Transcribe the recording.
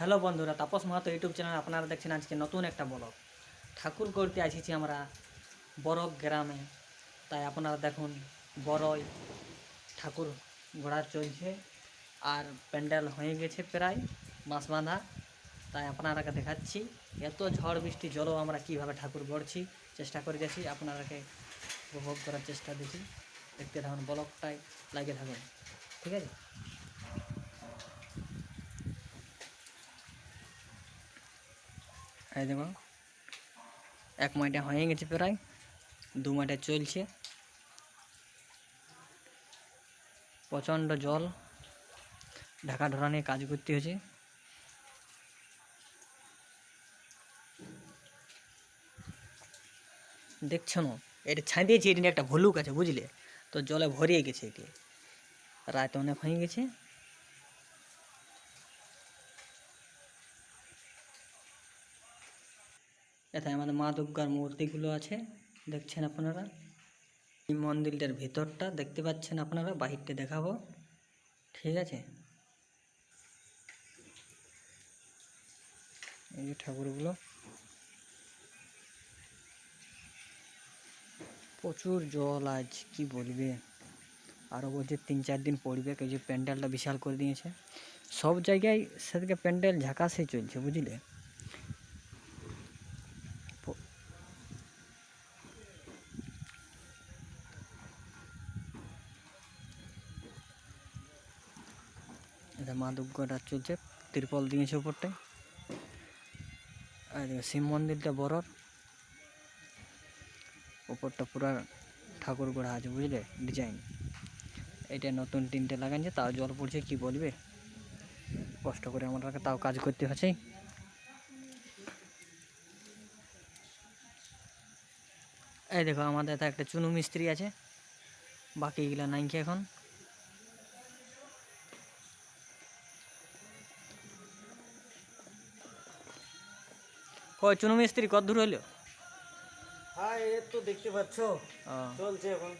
Hello বন্ধুরা, Tapas Mahato YouTube channel, আপনারা দেখছেন আজকে নতুন একটা ব্লগ। ঠাকুর করতে এসেছি আমরা বরক গ্রামে। তাই আপনারা দেখুন, বড়ই ঠাকুর ঘোড়া চলছে আর প্যান্ডেল হয়ে গেছে প্রায় মাস বাঁধা। তাই আপনারাকে দেখাচ্ছি, এত ঝড় বৃষ্টি, জলও আমরা কীভাবে ঠাকুর গড়ছি, চেষ্টা করে গেছি আপনারাকে উপভোগ করার চেষ্টা দিচ্ছি দেখতে থাকুন, ব্লগটাই লাগে থাকুন। ঠিক আছে? এই দেখো, এক মাইটা হয়ে গেছে প্রায়, দু মাইটা চলছে। প্রচণ্ড জল, ঢাকা ঢোরা নিয়ে কাজ করতে হয়েছে। দেখছ না, এটা ছাই দিয়েছি, এটি একটা ভলুক আছে, বুঝলে? তো জলে ভরিয়ে গেছে এটি। রাত অনেক হয়ে গেছে। এখানে আমাদের মা দুর্গার মূর্তিগুলো আছে, দেখছেন আপনারা? এই মন্দিরটার ভেতরটা দেখতে পাচ্ছেন আপনারা? বাহিরটা দেখাবো। ঠিক আছে? এই যে ঠাকুরগুলো। প্রচুর জল আজ, কি বলবে? আরও বলছে তিন চার দিন পড়বে, এই যে প্যান্ডেলটা বিশাল করে দিয়েছে। সব জায়গায় সেদিকে প্যান্ডেল ঝাঁকাসে চলছে, বুঝলে? এটা মা দুর্গাটা চলছে ত্রিপল দিয়েছে উপরটায় আর শিব মন্দিরটা বড়র, উপরটা পুরা ঠাকুর গোড়া আছে, বুঝলে? ডিজাইন এটা নতুন তিনটে লাগাইছে, তাও জল পড়ছে, কি বলবে? কষ্ট করে আমাদেরকে তাও কাজ করতে হচ্ছে। এই দেখো, আমাদের একটা চুনু মিস্ত্রি আছে, বাকিগুলা নাই কি এখন? কয় চুনু মিস্ত্রি কত দূর হইল? হ্যাঁ এ তো দেখতে পাচ্ছ। চলছে এখন।